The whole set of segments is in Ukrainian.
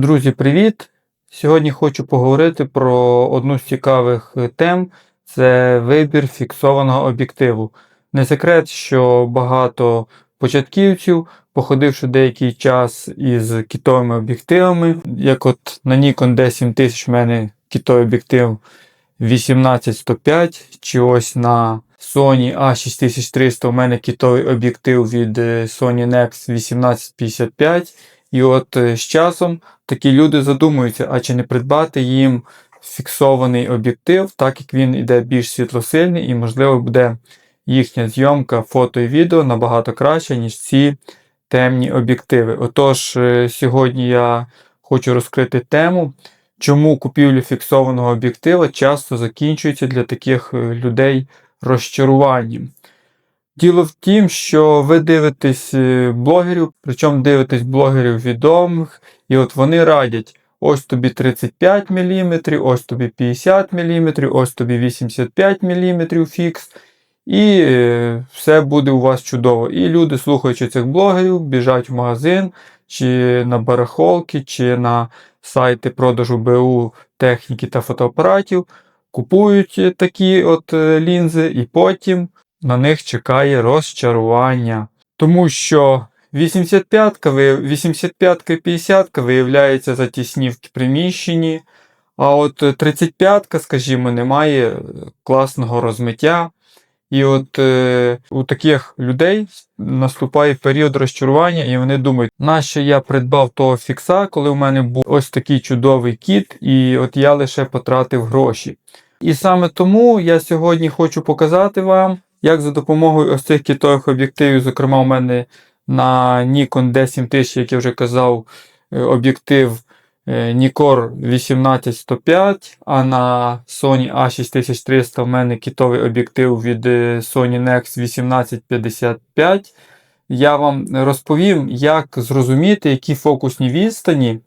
Друзі, привіт! Сьогодні хочу поговорити про одну з цікавих е, тем це вибір фіксованого об'єктиву. Не секрет, що багато початківців, походивши деякий час із кітовими об'єктивами, як от на Nikon D7000 в мене кітовий об'єктив 18105, чи ось на Sony A6300 у мене кітовий об'єктив від е, Sony Nex 1855. І от е, з часом такі люди задумуються, а чи не придбати їм фіксований об'єктив, так як він іде більш світлосильний, і, можливо, буде їхня зйомка фото і відео набагато краще, ніж ці темні об'єктиви. Отож, е, сьогодні я хочу розкрити тему, чому купівля фіксованого об'єктива часто закінчується для таких е, людей розчаруванням. Діло в тім, що ви дивитесь е, блогерів, причому дивитесь блогерів відомих, і от вони радять: ось тобі 35 мм, ось тобі 50 мм, ось тобі 85 мм фікс. І е, все буде у вас чудово. І люди, слухаючи цих блогерів, біжать в магазин, чи на барахолки, чи на сайти продажу БУ техніки та фотоапаратів, купують такі от е, лінзи, і потім на них чекає розчарування. Тому що 85 85 і 50 виявляється затісні в приміщенні. А от 35-ка, скажімо, немає класного розмиття. І от е, у таких людей наступає період розчарування, і вони думають, нащо я придбав того фікса, коли у мене був ось такий чудовий кіт, і от я лише потратив гроші. І саме тому я сьогодні хочу показати вам, як за допомогою ось цих кітових об'єктивів, зокрема, у мене на Nikon D7000, як я вже казав, е, об'єктив е, Nikkor 18105, а на Sony A6300 у мене кітовий об'єктив від е, Sony Nex 1855. Я вам розповім, як зрозуміти, які фокусні відстані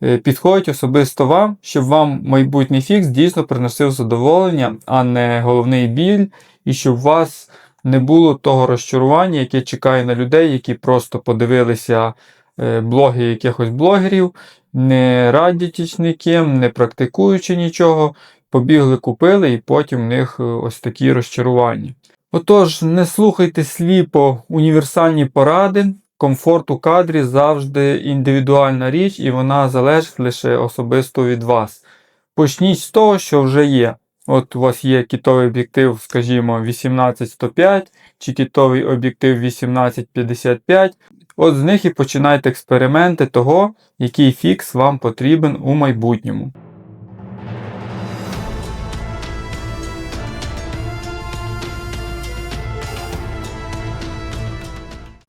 підходять особисто вам, щоб вам майбутній фікс дійсно приносив задоволення, а не головний біль і щоб у вас не було того розчарування, яке чекає на людей, які просто подивилися е, блоги якихось блогерів, не радячись ніким, не практикуючи нічого, побігли, купили, і потім в них е, ось такі розчарування. Отож, не слухайте сліпо універсальні поради. Комфорт у кадрі завжди індивідуальна річ, і вона залежить лише особисто від вас. Почніть з того, що вже є. От у вас є кітовий об'єктив, скажімо, 18105 чи кітовий об'єктив 1855. От з них і починайте експерименти того, який фікс вам потрібен у майбутньому.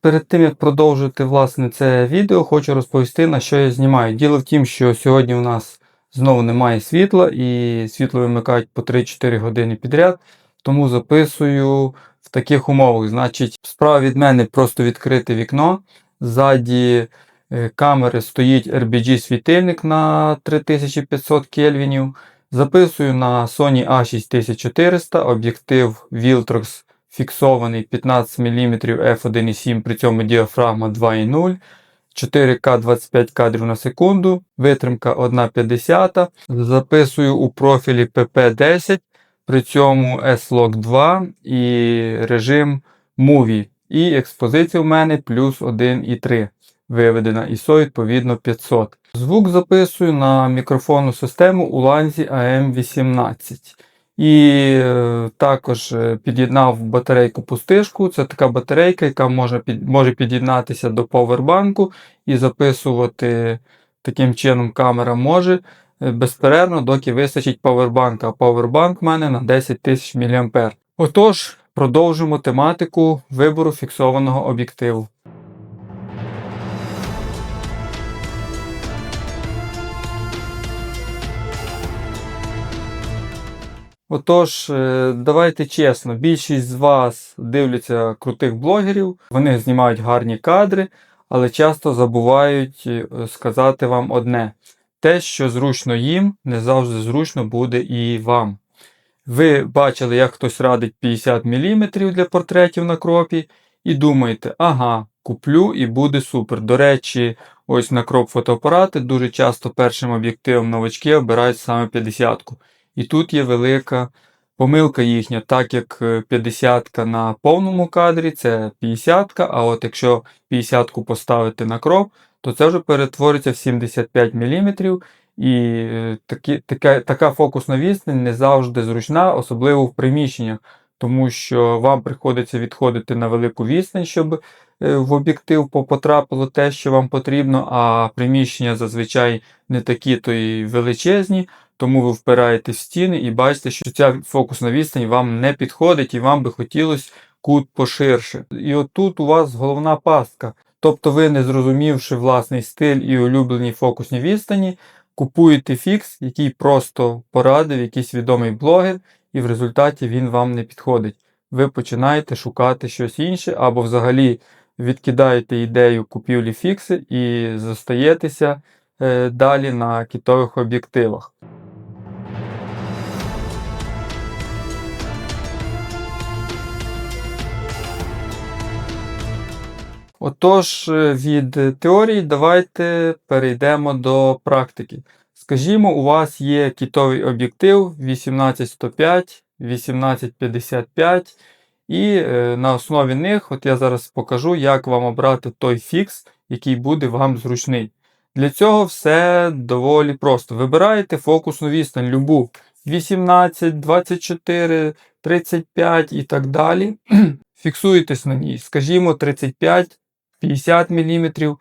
Перед тим як продовжити власне це відео, хочу розповісти, на що я знімаю. Діло в тім, що сьогодні у нас Знову немає світла і світло вимикають по 3-4 години підряд. Тому записую в таких умовах. Значить, справа від мене просто відкрите вікно. Ззаді е, камери стоїть RBG-світильник на 3500 кельвінів. Записую на Sony A6400 об'єктив Viltrox фіксований 15 мм f1.7, при цьому діафрагма 2.0. 4К 25 кадрів на секунду, витримка 1,50. Записую у профілі PP10, при цьому S-Log 2 і режим Movie. І експозиція в мене плюс 1,3 виведена. ISO відповідно 500. Звук записую на мікрофонну систему у ланзі AM18. І е, також е, під'єднав батарейку пустишку. Це така батарейка, яка може під, може під'єднатися до повербанку і записувати таким чином камера може е, безперервно, доки вистачить повербанка. А повербанк в мене на 10 тисяч мА. Отож, продовжимо тематику вибору фіксованого об'єктиву. Отож, е, давайте чесно, більшість з вас дивляться крутих блогерів, вони знімають гарні кадри, але часто забувають е, сказати вам одне: те, що зручно їм, не завжди зручно буде і вам. Ви бачили, як хтось радить 50 мм для портретів на кропі, і думаєте, ага, куплю і буде супер. До речі, ось на кроп фотоапарати, дуже часто першим об'єктивом новачки обирають саме 50-ку. І тут є велика помилка їхня, так як е, 50-ка на повному кадрі це 50-ка, а от якщо 50-ку поставити на кроп, то це вже перетвориться в 75 мм. І е, такі, така, така фокусна відстань не завжди зручна, особливо в приміщеннях, тому що вам приходиться відходити на велику відстань, щоб е, в об'єктив потрапило те, що вам потрібно, а приміщення зазвичай не такі то й величезні, тому ви впираєтесь в стіни і бачите, що ця фокусна відстань вам не підходить і вам би хотілося кут поширше. І отут у вас головна пастка. Тобто ви, не зрозумівши власний стиль і улюблені фокусні відстані, купуєте фікс, який просто порадив якийсь відомий блогер, і в результаті він вам не підходить. Ви починаєте шукати щось інше, або взагалі відкидаєте ідею купівлі фікси і зостаєтеся е, далі на кітових об'єктивах. Отож, е, від теорії давайте перейдемо до практики. Скажімо, у вас є кітовий об'єктив 18105, 1855, і е, на основі них, от я зараз покажу, як вам обрати той фікс, який буде вам зручний. Для цього все доволі просто. Вибираєте фокусну відстань любу 18, 24, 35 і так далі. Фіксуєтесь на ній, скажімо, 35. 50 мм,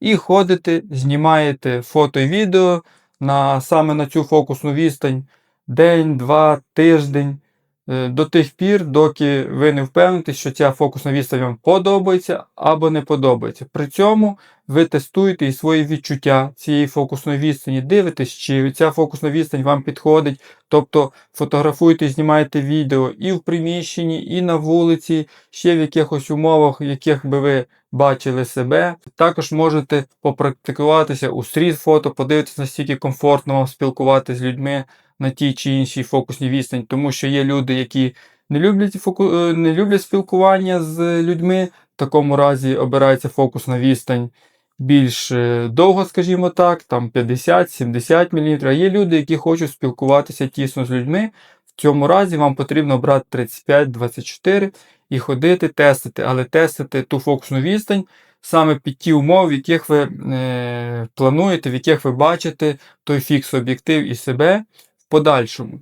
і ходите, знімаєте фото і відео на, саме на цю фокусну відстань. День, два, тиждень, до тих пір, доки ви не впевнитесь, що ця фокусна відстань вам подобається або не подобається. При цьому ви тестуєте і свої відчуття цієї фокусної відстані, дивитесь, чи ця фокусна відстань вам підходить. Тобто фотографуєте, знімаєте відео і в приміщенні, і на вулиці, ще в якихось умовах, в яких би ви бачили себе. Також можете попрактикуватися у стріт-фото, подивитися, наскільки комфортно вам спілкуватися з людьми на тій чи іншій фокусній відстані, тому що є люди, які не люблять, фоку... е, не люблять спілкування з людьми. В такому разі обирається фокусна відстань більш е, довго, скажімо так, там 50-70 мм. А є люди, які хочуть спілкуватися тісно з людьми. В цьому разі вам потрібно брати 35-24 і ходити, тестити, але тестити ту фокусну відстань саме під ті умови, в яких ви е, плануєте, в яких ви бачите той фікс об'єктив і себе подальшому.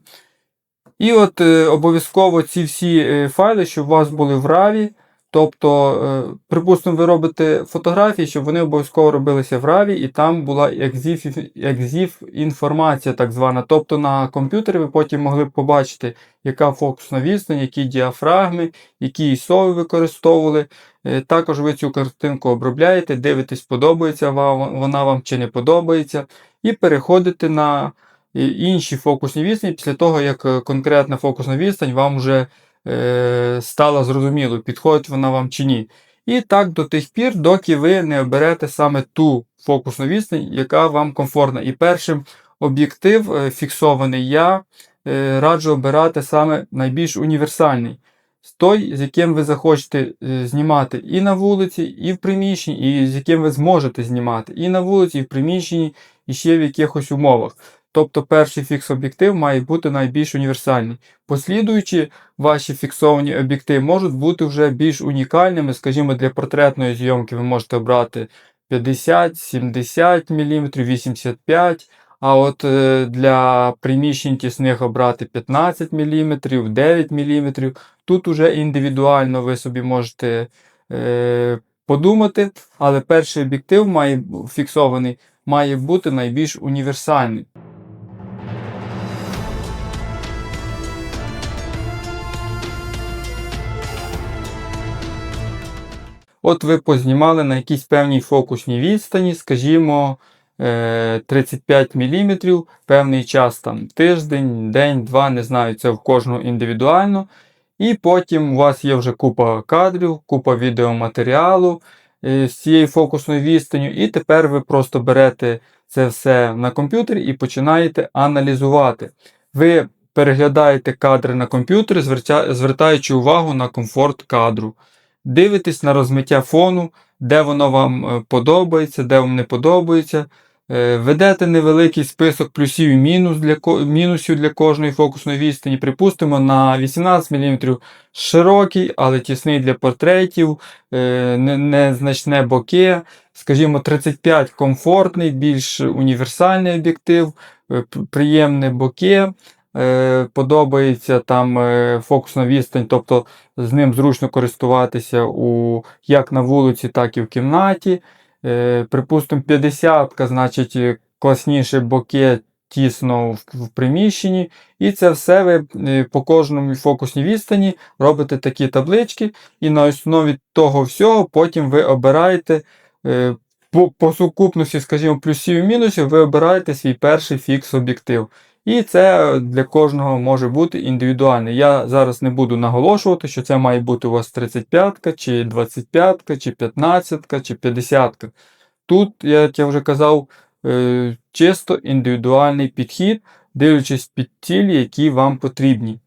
І от е, обов'язково ці всі е, файли, щоб у вас були в RAW, Тобто, е, припустимо, ви робите фотографії, щоб вони обов'язково робилися в RAW, і там була EXIF інформація, так звана. Тобто на комп'ютері ви потім могли б побачити, яка фокусна відстань, які діафрагми, які ISO ви використовували. Також ви цю картинку обробляєте, дивитесь, подобається вона вам чи не подобається, і переходите на інші фокусні відстані після того, як е, конкретна фокусна відстань вам вже е, стало зрозуміло, підходить вона вам чи ні. І так до тих пір, доки ви не оберете саме ту фокусну відстань, яка вам комфортна. І першим об'єктив е, фіксований я е, раджу обирати саме найбільш універсальний. Той, з яким ви захочете знімати і на вулиці, і в приміщенні, і з яким ви зможете знімати і на вулиці, і в приміщенні, і ще в якихось умовах. Тобто перший фікс-об'єктив має бути найбільш універсальний. Послідуючі ваші фіксовані об'єктиви можуть бути вже більш унікальними. Скажімо, для портретної зйомки ви можете обрати 50, 70 мм, 85 а от е, для приміщень тісних обрати 15 мм, 9 мм. Тут уже індивідуально ви собі можете е, подумати, але перший об'єктив має фіксований має бути найбільш універсальний. От ви познімали на якійсь певній фокусній відстані, скажімо, е, 35 мм, певний час там тиждень, день, два, не знаю, це в кожного індивідуально. І потім у вас є вже купа кадрів, купа відеоматеріалу е, з цією фокусною відстанню, і тепер ви просто берете це все на комп'ютері і починаєте аналізувати. Ви переглядаєте кадри на комп'ютері, звертаючи увагу на комфорт кадру. Дивитесь на розмиття фону, де воно вам е, подобається, де вам не подобається. Е, Ведете невеликий список плюсів і мінус для, мінусів для кожної фокусної відстані. Припустимо, на 18 мм широкий, але тісний для портретів, е, не- незначне боке. Скажімо, 35 комфортний, більш універсальний об'єктив, приємне боке. Е, Подобається там е, фокусна відстань, тобто з ним зручно користуватися у, як на вулиці, так і в кімнаті. Е, Припустимо, 50 значить класніше боке тісно в, приміщенні. І це все ви по кожному фокусній відстані робите такі таблички, і на основі того всього потім ви обираєте по, по сукупності, скажімо, плюсів і мінусів, ви обираєте свій перший фікс об'єктив. І це для кожного може бути індивідуальне. Я зараз не буду наголошувати, що це має бути у вас 35, чи 25, чи 15-ка, чи 50-ка. Тут, як я вже казав, е, чисто індивідуальний підхід, дивлячись під цілі, які вам потрібні.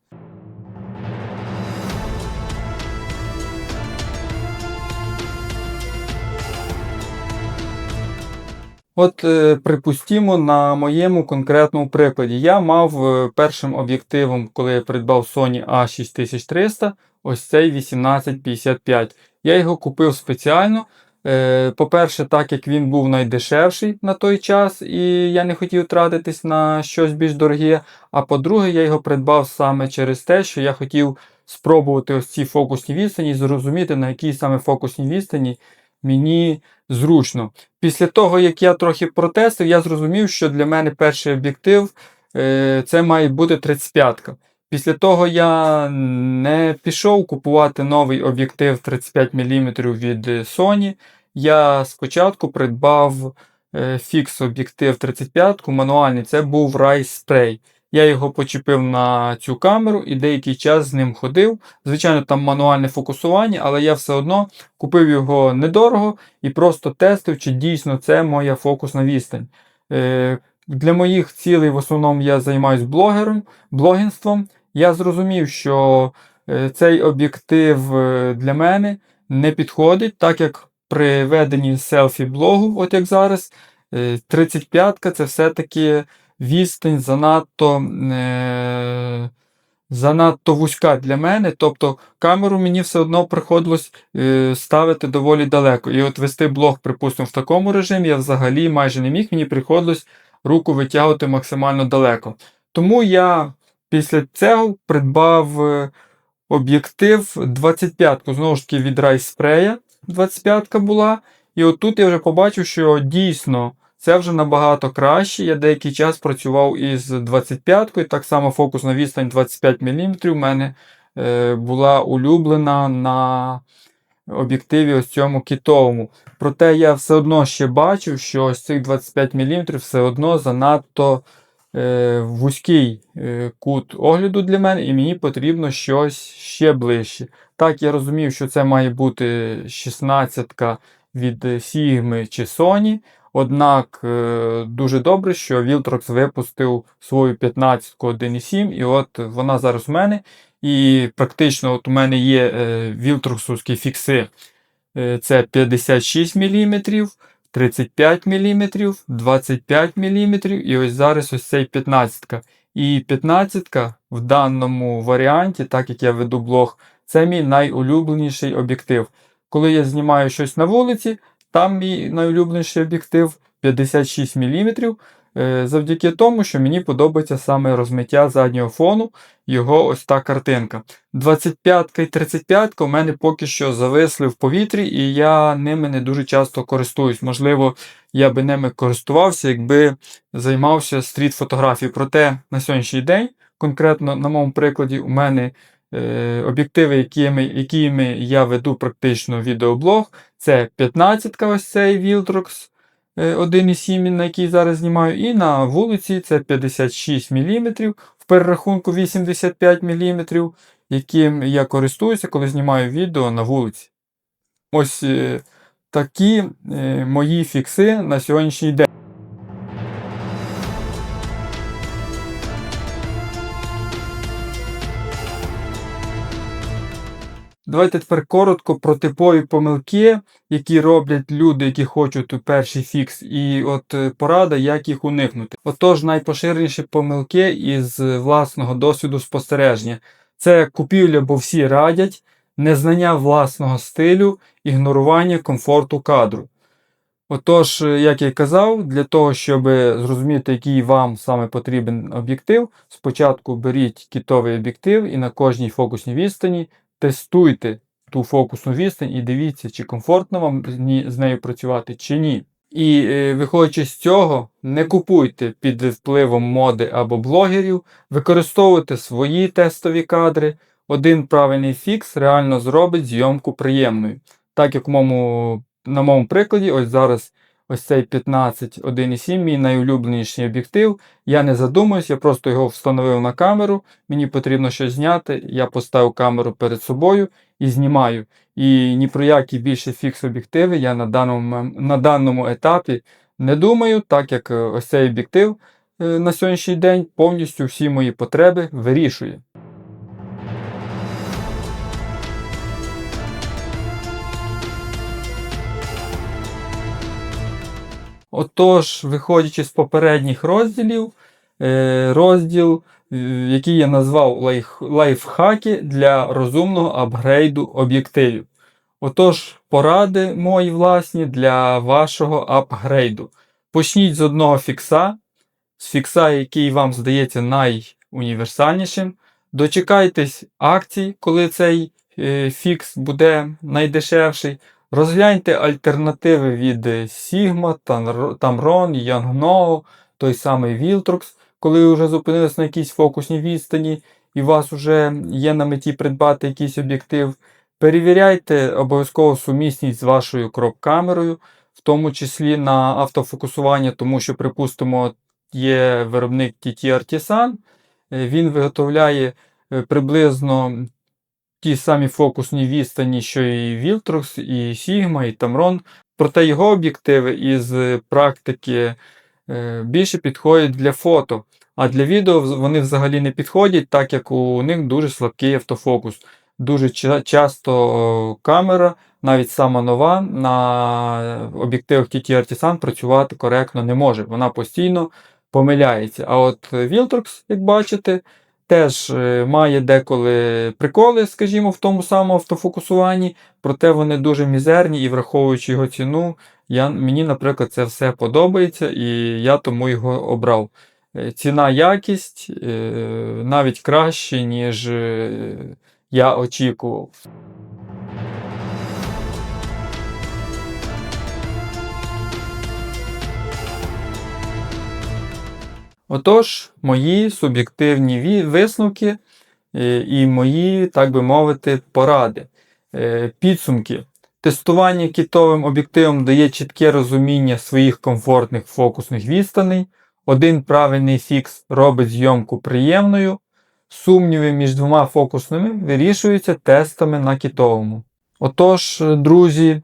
От е, припустімо на моєму конкретному прикладі. Я мав е, першим об'єктивом, коли я придбав Sony A6300, ось цей 1855. Я його купив спеціально. Е, По-перше, так як він був найдешевший на той час, і я не хотів тратитись на щось більш дороге. А по-друге, я його придбав саме через те, що я хотів спробувати ось ці фокусні відстані і зрозуміти, на якій саме фокусній відстані мені зручно. Після того, як я трохи протестив, я зрозумів, що для мене перший об'єктив е, це має бути 35-ка. Після того я не пішов купувати новий об'єктив 35 мм від Sony. Я спочатку придбав е, фікс об'єктив 35 мануальний, це був Rise Spray. Я його почепив на цю камеру і деякий час з ним ходив. Звичайно, там мануальне фокусування, але я все одно купив його недорого і просто тестив, чи дійсно це моя фокусна відстань. Е, Для моїх цілей в основному я займаюся блогером, блогінством. Я зрозумів, що е, цей об'єктив е, для мене не підходить, так як при веденні селфі-блогу, от як зараз, е, 35-ка це все-таки відстань занадто. Е, Занадто вузька для мене, тобто камеру мені все одно приходилось е, ставити доволі далеко. І от вести блог, припустимо, в такому режимі я взагалі майже не міг, мені приходилось руку витягувати максимально далеко. Тому я після цього придбав е, об'єктив 25-ку, знову ж таки від Spray 25-ка була. І от тут я вже побачив, що дійсно це вже набагато краще. Я деякий час працював із 25-кою, так само фокусна відстань 25 мм в мене е, була улюблена на об'єктиві ось цьому кітовому. Проте я все одно ще бачив, що ось цих 25 мм все одно занадто е, вузький е, кут огляду для мене, і мені потрібно щось ще ближче. Так, я розумів, що це має бути 16 від Sigma чи Sony. Однак е, дуже добре, що Viltrox випустив свою 15-ку 1.7, і от вона зараз у мене. І практично от у мене є е, Viltroxовські фікси. Е, це 56 мм, 35 мм, 25 мм, і ось зараз ось цей 15. -ка. І 15-ка в даному варіанті, так як я веду блог, це мій найулюбленіший об'єктив. Коли я знімаю щось на вулиці, там мій найулюбленіший об'єктив 56 мм. е, Завдяки тому, що мені подобається саме розмиття заднього фону, його ось та картинка. 25 і 35 у мене поки що зависли в повітрі, і я ними не дуже часто користуюсь. Можливо, я би ними користувався, якби займався стріт-фотографією. Проте на сьогоднішній день, конкретно на моєму прикладі, у мене об'єктиви, якими, якими я веду практично відеоблог, це 15 ось цей Viltrox. 1,7, на який зараз знімаю, і на вулиці це 56 мм, в перерахунку 85 мм, яким я користуюся, коли знімаю відео на вулиці. Ось е, такі е, мої фікси на сьогоднішній день. Давайте тепер коротко про типові помилки, які роблять люди, які хочуть у перший фікс, і от е, порада, як їх уникнути. Отож, найпоширеніші помилки із власного досвіду спостереження. Це купівля, бо всі радять, незнання власного стилю, ігнорування комфорту кадру. Отож, е, як я й казав, для того, щоб зрозуміти, який вам саме потрібен об'єктив, спочатку беріть кітовий об'єктив і на кожній фокусній відстані тестуйте ту фокусну відстань і дивіться, чи комфортно вам з нею працювати, чи ні. І е, виходячи з цього, не купуйте під впливом моди або блогерів, використовуйте свої тестові кадри. Один правильний фікс реально зробить зйомку приємною. Так як моєму, на моєму прикладі, ось зараз ось цей 15 1.7, мій найулюбленіший об'єктив. Я не задумуюсь, я просто його встановив на камеру. Мені потрібно щось зняти. Я поставив камеру перед собою і знімаю. І ні про які більше фікс об'єктиви я на даному, на даному етапі не думаю, так як е, ось цей об'єктив е, на сьогоднішній день повністю всі мої потреби вирішує. Отож, виходячи з попередніх розділів, е, розділ, е, який я назвав лайф, лайфхаки для розумного апгрейду об'єктивів. Отож, поради мої власні для вашого апгрейду. Почніть з одного фікса, з фікса, який вам здається найуніверсальнішим. Дочекайтесь акцій, коли цей е, фікс буде найдешевший. Розгляньте альтернативи від е, Sigma, Tamron, Yangno, той самий Viltrox, коли ви вже зупинились на якійсь фокусній відстані і у вас вже є на меті придбати якийсь об'єктив. Перевіряйте обов'язково сумісність з вашою кроп-камерою, в тому числі на автофокусування, тому що, припустимо, є виробник TT Artisan, е, він виготовляє е, приблизно ті самі фокусні відстані, що і Viltrox, і Sigma, і Tamron. Проте його об'єктиви із е, практики е, більше підходять для фото. А для відео вони взагалі не підходять, так як у них дуже слабкий автофокус. Дуже часто камера, навіть сама нова, на об'єктивах TT Artisan працювати коректно не може. Вона постійно помиляється. А от е, Viltrox, як бачите, теж е, має деколи приколи, скажімо, в тому самому автофокусуванні, проте вони дуже мізерні і враховуючи його ціну, я, мені, наприклад, це все подобається і я тому його обрав. Е, Ціна якість е, навіть краще, ніж я очікував. Отож, мої суб'єктивні висновки е, і мої, так би мовити, поради. Е, Підсумки. Тестування кітовим об'єктивом дає чітке розуміння своїх комфортних фокусних відстаней. Один правильний фікс робить зйомку приємною. Сумніви між двома фокусними вирішуються тестами на кітовому. Отож, друзі,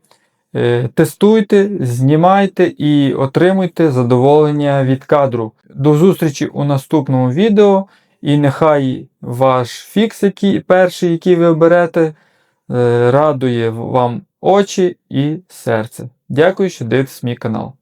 тестуйте, знімайте і отримуйте задоволення від кадру. До зустрічі у наступному відео. І нехай ваш фікс, який, перший, який ви оберете, е, радує вам очі і серце. Дякую, що дивитесь мій канал.